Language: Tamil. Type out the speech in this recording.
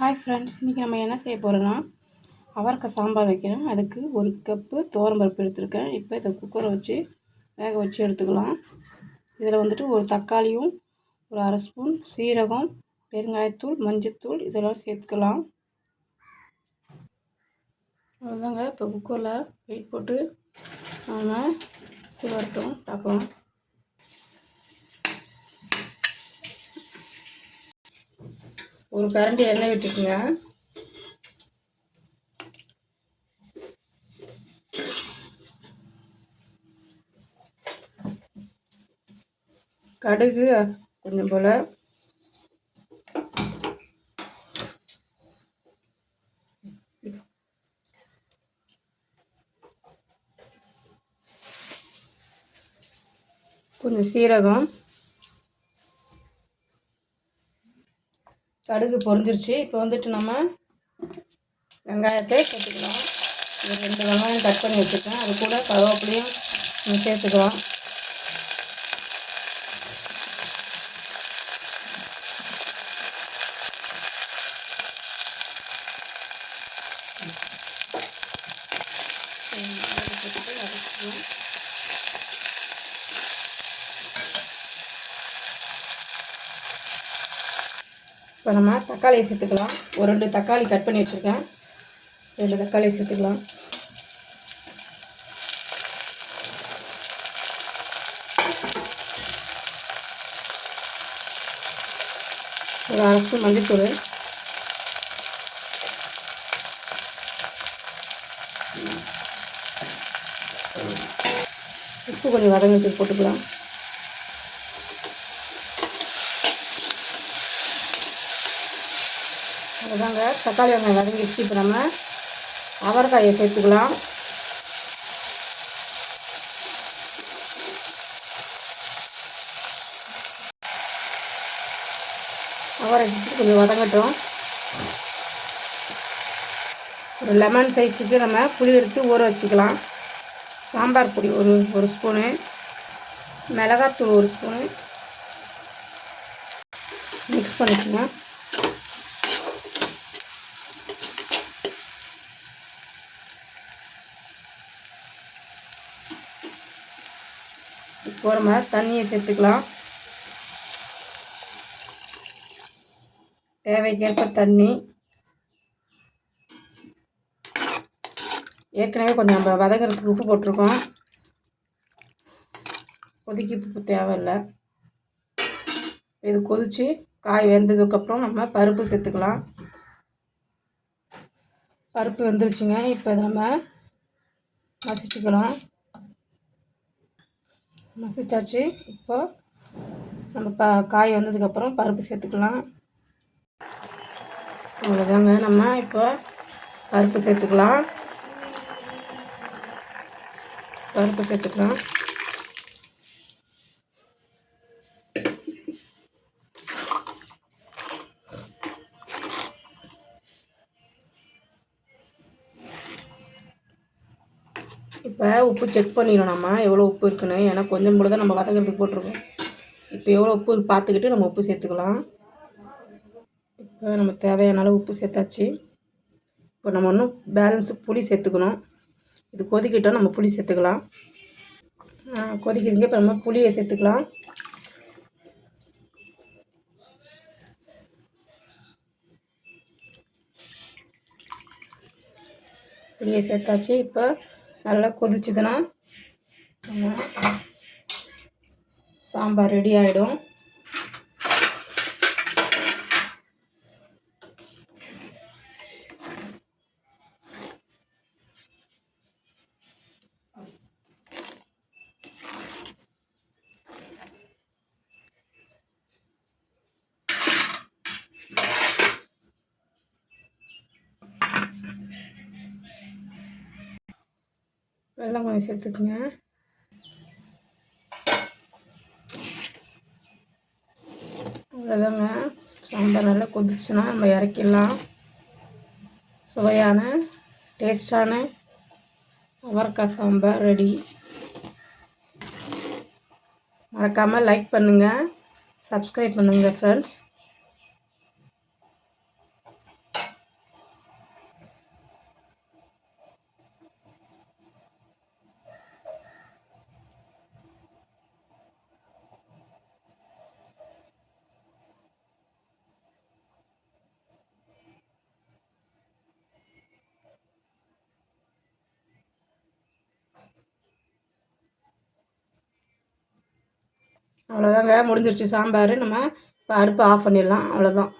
ஹாய் ஃப்ரெண்ட்ஸ் இன்றைக்கி நம்ம என்ன செய்ய போகிறோன்னா அவரக்காய் சாம்பார் வைக்கிறேன் அதுக்கு ஒரு கப்பு பருப்பு எடுத்திருக்கேன். இப்போ இதை குக்கரை வச்சு வேக வச்சு எடுத்துக்கலாம். இதில் வந்துட்டு ஒரு தக்காளியும் ஒரு அரை ஸ்பூன் சீரகம் பெருங்காயத்தூள் மஞ்சத்தூள் இதெல்லாம் சேர்த்துக்கலாம். அவ்வளோதாங்க இப்போ குக்கரில் வெயிட் போட்டு நாம் சிவர்த்தோம் பார்க்கலாம் ஒரு கரண்டி எண்ணெய் விட்டுக்குங்க. கடுகு கொஞ்சம் போல். கொஞ்சம் சீரகம். கடுகு பொரிஞ்சிருச்சு. இப்போ வந்துட்டு நம்ம வெங்காயத்தை சேர்த்துக்கலாம் ஒரு ரெண்டு வெங்காயம் கட் பண்ணி வச்சுருக்கேன். அது கூட கருவேப்பிலையும் சேர்த்துக்கலாம். இப்போ நம்ம தக்காளியை சேர்த்துக்கலாம். ஒரு ரெண்டு தக்காளி கட் பண்ணி வச்சுருக்கேன். ரெண்டு தக்காளியை சேர்த்துக்கலாம். ஒரு அரை ஸ்பூன் மஞ்சத்தூள். உப்பு கொஞ்சம் வதங்கத்துக்கு போட்டுக்கலாம். அதுதாங்க தக்காளி வெங்காயம் வதங்கிடுச்சு. இப்போ நம்ம அவரைக்காயை சேர்த்துக்கலாம். அவரை கொஞ்சம் வதங்கட்டும். ஒரு லெமன் சைஸுக்கு நம்ம புளி எடுத்து ஊற வச்சுக்கலாம். சாம்பார் பொடி ஒரு ஒரு ஸ்பூனு. மிளகாத்தூள் ஒரு ஸ்பூனு. மிக்ஸ் பண்ணிக்கலாம் இப்போ நம்ம தண்ணியை சேர்த்துக்கலாம். தேவைக்கேற்ப தண்ணி. ஏற்கனவே கொஞ்சம் நம்ம வதங்கிறதுக்கு உப்பு போட்டிருக்கோம். கொதிக்கி உப்பு தேவையில்லை. இது கொதித்து காய் வெந்ததுக்கப்புறம் நம்ம பருப்பு சேர்த்துக்கலாம். பருப்பு வெந்துருச்சுங்க. இப்போ இதை நம்ம மசிச்சுக்கலாம். மசிச்சாச்சு. இப்போ நம்ம ப காய் வந்ததுக்கப்புறம் பருப்பு சேர்த்துக்கலாம். அவ்வளோதாங்க நம்ம இப்போ பருப்பு சேர்த்துக்கலாம். பருப்பு சேர்த்துக்கலாம். இப்போ உப்பு செக் பண்ணிடணும் நம்ம. எவ்வளோ உப்பு இருக்குன்னு. ஏன்னா கொஞ்சம் கூட தான் நம்ம வதக்கிறதுக்கு போட்டிருக்கோம். இப்போ எவ்வளோ உப்பு பார்த்துக்கிட்டு நம்ம உப்பு சேர்த்துக்கலாம். இப்போ நம்ம தேவையான அளவு உப்பு சேர்த்தாச்சு. இப்போ நம்ம இன்னும் பேலன்ஸு புளி சேர்த்துக்கணும். இது கொதிக்கிட்டோம் நம்ம புளி சேர்த்துக்கலாம். கொதிக்கிறதுங்க இப்போ நம்ம புளியை சேர்த்துக்கலாம். புளியை சேர்த்தாச்சு. இப்போ நல்லா கொதிச்சுதுன்னா சாம்பார் ரெடி ஆகிடும் வெள்ளம் கொஞ்சம் சேர்த்துக்குங்க. அவ்வளோதாங்க சாம்பார் நல்லா கொதிச்சுன்னா நம்ம இறக்கிடலாம். சுவையான டேஸ்டான அவரக்காய் சாம்பார் ரெடி. மறக்காமல் லைக் பண்ணுங்கள் சப்ஸ்கிரைப் பண்ணுங்கள் ஃப்ரெண்ட்ஸ் அவ்வளோதாங்க முடிஞ்சிருச்சு சாம்பார். நம்ம இப்போ அடுப்பு ஆஃப் பண்ணிடலாம். அவ்வளோதான்.